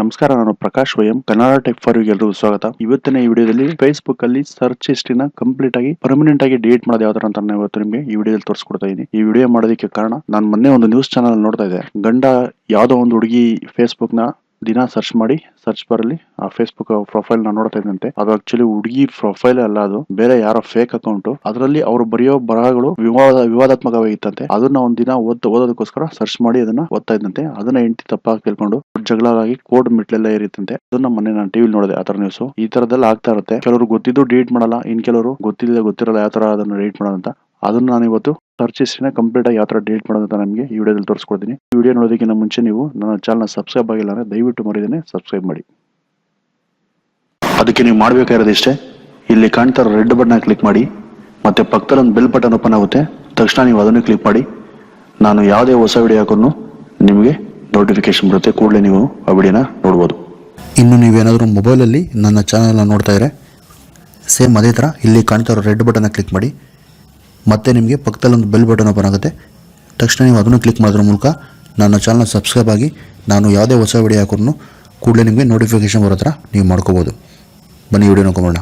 ನಮಸ್ಕಾರ, ನಾನು ಪ್ರಕಾಶ್ ವಯಂ, ಕನ್ನಡ ಟೆಕ್ ಫಾರ್ ಎಲ್ಲರಿಗೂ ಸ್ವಾಗತ. ಇವತ್ತಿನ ಈ ವಿಡಿಯೋದಲ್ಲಿ ಫೇಸ್ಬುಕ್ ಅಲ್ಲಿ ಸರ್ಚ್ ಹಿಸ್ಟ್ರಿನ ಕಂಪ್ಲೀಟ್ ಆಗಿ ಪರ್ಮನೆಂಟ್ ಆಗಿ ಡಿಲೀಟ್ ಮಾಡೋದು ಯಾವ ತರ ಅಂತ ನಾನು ಇವತ್ತು ನಿಮಗೆ ಈ ವಿಡಿಯೋದಲ್ಲಿ ತೋರಿಸ್ಕೊಡ್ತಾ ಇದ್ದೀನಿ. ಈ ವಿಡಿಯೋ ಮಾಡೋದಕ್ಕೆ ಕಾರಣ, ನಾನು ಮೊನ್ನೆ ಒಂದು ನ್ಯೂಸ್ ಚಾನಲ್ ನೋಡ್ತಾ ಇದ್ದೆ. ಗಂಡ ಯಾವುದೋ ಒಂದು ಹುಡುಗಿ ಫೇಸ್ಬುಕ್ನ ದಿನ ಸರ್ಚ್ ಮಾಡಿ ಸರ್ಚ್ ಬರಲಿ. ಆ ಫೇಸ್ಬುಕ್ ಪ್ರೊಫೈಲ್ ನಾನು ನೋಡ್ತಾ ಇದ್ದಂತೆ ಅದು ಆಕ್ಚುಲಿ ಹುಡುಗಿ ಪ್ರೊಫೈಲ್ ಅಲ್ಲ ಅದು. ಬೇರೆ ಯಾರೋ ಫೇಕ್ ಅಕೌಂಟ್ ಅದರಲ್ಲಿ ಅವರು ಬರೆಯೋ ಬರಹಗಳು ವಿವಾದ, ವಿವಾದಾತ್ಮಕವಾಗಿತ್ತಂತೆ. ಅದನ್ನ ಒಂದ್ ದಿನ ಓದ್, ಓದೋದಕ್ಕೋಸ್ಕರ ಸರ್ಚ್ ಮಾಡಿ ಅದನ್ನ ಓದ್ತಾ ಇದ್ದಂತೆ ಅದನ್ನ ಹೆಂಡತಿ ತಪ್ಪಾಗಿ ತಿಳ್ಕೊಂಡು ಜಗಳಾಗಿ ಕೋಡ್ ಮಿಟ್ಲೆಲ್ಲ ಇರುತ್ತಂತೆ ಅದನ್ನ ಮೊನ್ನೆ ನಾನು ಟಿವಿ ನೋಡಿದೆ ಆತರ ನ್ಯೂಸ್ ಈ ತರದೆಲ್ಲ ಆಗ್ತಾ ಇರುತ್ತೆ. ಕೆಲವರು ಗೊತ್ತಿದ್ದು ಡಿಲೀಟ್ ಮಾಡಲ್ಲ. ಇನ್ ಕೆಲವರು ಗೊತ್ತಿಲ್ಲದೆ ಗೊತ್ತಿರಲ್ಲ, ಯಾವ ತರ ಅದನ್ನ ಡಿಲೀಟ್ ಮಾಡೋದಂತ. ಅದನ್ನ ನಾನು ಇವತ್ತು ಸರ್ಚ್ ಕಂಪ್ಲೀಟಾಗಿ ಯಾವ ತರ ಡಿಲೀಟ್ ಮಾಡೋದು ಅಂತ ನಿಮಗೆ ಈ ವಿಡಿಯೋದಲ್ಲಿ ತೋರಿಸ್ಕೊಡ್ತೀನಿ. ಈ ವಿಡಿಯೋ ನೋಡೋದಕ್ಕಿಂತ ಮುಂಚೆ ನೀವು ನನ್ನ ಚಾನಲ್ ಸಬ್ಸ್ಕ್ರೈಬ್ ಆಗಿಲ್ಲ ಅಂದ್ರೆ ದಯವಿಟ್ಟು ಮರಿದೇನೆ ಸಬ್ಸ್ಕ್ರೈಬ್ ಮಾಡಿ. ಅದಕ್ಕೆ ನೀವು ಮಾಡಬೇಕಾಗಿರೋದು ಇಷ್ಟೇ. ಇಲ್ಲಿ ಕಾಣ್ತಾ ರೆಡ್ ಬಟನ್ ಕ್ಲಿಕ್ ಮಾಡಿ. ಮತ್ತೆ ಪಕ್ಕದಲ್ಲಿ ಒಂದು ಬೆಲ್ ಬಟನ್ ಓಪನ್ ಆಗುತ್ತೆ. ತಕ್ಷಣ ನೀವು ಅದನ್ನು ಕ್ಲಿಕ್ ಮಾಡಿ. ನಾನು ಯಾವುದೇ ಹೊಸ ವಿಡಿಯೋ ಹಾಕೋನು ನಿಮಗೆ ನೋಟಿಫಿಕೇಶನ್ ಬರುತ್ತೆ. ಕೂಡಲೇ ನೀವು ಆ ವಿಡಿಯೋನ ನೋಡ್ಬೋದು. ಇನ್ನು ನೀವೇನಾದರೂ ಮೊಬೈಲಲ್ಲಿ ನನ್ನ ಚಾನಲ್ನ ನೋಡ್ತಾ ಇದ್ರೆ ಸೇಮ್ ಅದೇ ಥರ ಇಲ್ಲಿ ಕಾಣ್ತಾ ಇರೋ ರೆಡ್ ಬಟನ್ನ ಕ್ಲಿಕ್ ಮಾಡಿ. ಮತ್ತೆ ನಿಮಗೆ ಪಕ್ಕದಲ್ಲಿ ಒಂದು ಬೆಲ್ ಬಟನ್ ಓಪನ್ ಆಗುತ್ತೆ. ತಕ್ಷಣ ನೀವು ಅದನ್ನು ಕ್ಲಿಕ್ ಮಾಡೋದ್ರ ಮೂಲಕ ನನ್ನ ಚಾನಲ್ ಸಬ್ಸ್ಕ್ರೈಬ್ ಆಗಿ ನಾನು ಯಾವುದೇ ಹೊಸ ವಿಡಿಯೋ ಹಾಕೋನು ಕೂಡಲೇ ನಿಮಗೆ ನೋಟಿಫಿಕೇಶನ್ ಬರೋ ನೀವು ಮಾಡ್ಕೋಬೋದು. ಬನ್ನಿ ವಿಡಿಯೋ ನೋಡ್ಕೊಂಬೋಣ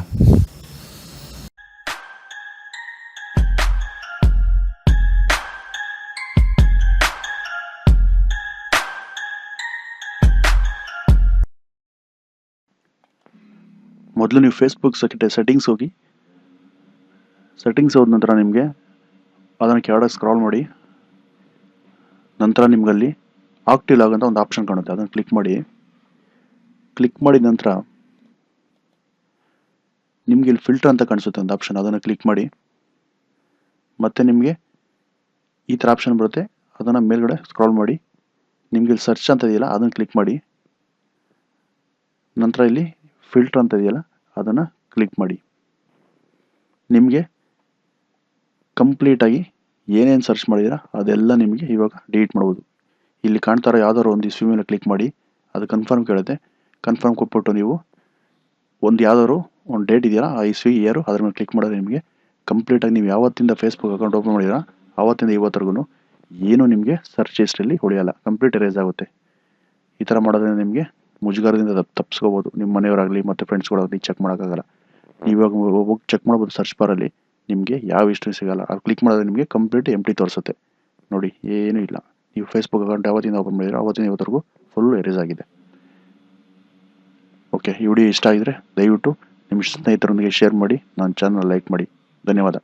ಮೊದಲು ನೀವು ಫೇಸ್ಬುಕ್ ಸೆಟ್ಟಿಂಗ್ಸ್ ಹೋಗಿ. ಸೆಟ್ಟಿಂಗ್ಸ್ ಹೋದ ನಂತರ ನಿಮಗೆ ಅದನ್ನು ಕೆಳಗೆ ಸ್ಕ್ರಾಲ್ ಮಾಡಿ. ನಂತರ ನಿಮಗಲ್ಲಿ ಆಕ್ಟಿವ್ ಲಾಗ್ ಒಂದು ಆಪ್ಷನ್ ಕಾಣುತ್ತೆ. ಅದನ್ನು ಕ್ಲಿಕ್ ಮಾಡಿ. ಕ್ಲಿಕ್ ಮಾಡಿದ ನಂತರ ನಿಮಗೆ ಇಲ್ಲಿ ಫಿಲ್ಟರ್ ಅಂತ ಕಾಣಿಸುತ್ತೆ ಒಂದು ಆಪ್ಷನ್ ಅದನ್ನು ಕ್ಲಿಕ್ ಮಾಡಿ. ಮತ್ತೆ ನಿಮಗೆ ಈ ಥರ ಆಪ್ಷನ್ ಬರುತ್ತೆ. ಅದನ್ನು ಮೇಲ್ಗಡೆ ಸ್ಕ್ರಾಲ್ ಮಾಡಿ. ನಿಮಗೆ ಇಲ್ಲಿ ಸರ್ಚ್ ಅಂತ ಇದೆಯಲ್ಲ, ಅದನ್ನು ಕ್ಲಿಕ್ ಮಾಡಿ. ನಂತರ ಇಲ್ಲಿ ಫಿಲ್ಟರ್ ಅಂತ ಇದೆಯಲ್ಲ, ಅದನ್ನು ಕ್ಲಿಕ್ ಮಾಡಿ. ನಿಮಗೆ ಕಂಪ್ಲೀಟಾಗಿ ಏನೇನು ಸರ್ಚ್ ಮಾಡಿದ್ದೀರಾ, ಅದೆಲ್ಲ ನಿಮಗೆ ಇವಾಗ ಡಿಲೀಟ್ ಮಾಡ್ಬೋದು. ಇಲ್ಲಿ ಕಾಣ್ತಾರೋ ಯಾವ್ದಾದ್ರು ಒಂದು ಇಸ್ವಿ ಮೇಲೆ ಕ್ಲಿಕ್ ಮಾಡಿ, ಅದು ಕನ್ಫರ್ಮ್ ಕೇಳುತ್ತೆ. ಕನ್ಫರ್ಮ್ ಕೊಟ್ಬಿಟ್ಟು ನೀವು ಒಂದು ಯಾವ್ದಾದ್ರು ಒಂದು ಡೇಟ್ ಇದೆಯಲ್ಲ, ಆ ಇಸ್ವಿ ಇಯರು ಅದ್ರ ಮೇಲೆ ಕ್ಲಿಕ್ ಮಾಡಿದ್ರೆ ನಿಮಗೆ ಕಂಪ್ಲೀಟಾಗಿ ನೀವು ಯಾವತ್ತಿಂದ ಫೇಸ್ಬುಕ್ ಅಕೌಂಟ್ ಓಪನ್ ಮಾಡಿದ್ದೀರಾ, ಆವತ್ತಿಂದ ಇವತ್ತರೆಗೂ ಏನು ನಿಮಗೆ ಸರ್ಚ್ ಹಿಸ್ಟ್ರಿಯಲ್ಲಿ ಉಳಿಯಲ್ಲ ಕಂಪ್ಲೀಟ್ ಎರೇಸ್ ಆಗುತ್ತೆ. ಈ ಥರ ಮಾಡೋದ್ರಿಂದ ನಿಮಗೆ ಮುಜುಗರದಿಂದ ತಪ್ಪು ತಪ್ಪಿಸ್ಕೋಬೋದು ನಿಮ್ಮ ಮನೆಯವರಾಗಲಿ ಮತ್ತು ಫ್ರೆಂಡ್ಸ್ಗಳಾಗಲಿ ಚೆಕ್ ಮಾಡೋಕ್ಕಾಗಲ್ಲ. ಇವಾಗ ಹೋಗಿ ಚೆಕ್ ಮಾಡ್ಬೋದು ಸರ್ಚ್ ಬಾರಲ್ಲಿ ನಿಮಗೆ ಯಾವ ಹಿಸ್ಟ್ರಿ ಸಿಗಲ್ಲ. ಅದು ಕ್ಲಿಕ್ ಮಾಡಿದ್ರೆ ನಿಮಗೆ ಕಂಪ್ಲೀಟ್ ಎಂಟಿ ತೋರಿಸುತ್ತೆ. ನೋಡಿ, ಏನೂ ಇಲ್ಲ. ನೀವು ಫೇಸ್ಬುಕ್ ಅಕೌಂಟ್ ಯಾವತ್ತಿಂದ ಓಪನ್ ಮಾಡಿದ್ರೆ ಅವತ್ತಿಂದ ಇವತ್ತರೆಗೂ ಫುಲ್ ಎರೇಸ್ ಆಗಿದೆ. ಓಕೆ ಈ ವಿಡಿಯೋ ಇಷ್ಟ ಆಗಿದ್ರೆ ದಯವಿಟ್ಟು ನಿಮ್ಮ ಸ್ನೇಹಿತರೊಂದಿಗೆ ಶೇರ್ ಮಾಡಿ ನನ್ನ ಚಾನಲ್ ಲೈಕ್ ಮಾಡಿ. ಧನ್ಯವಾದ.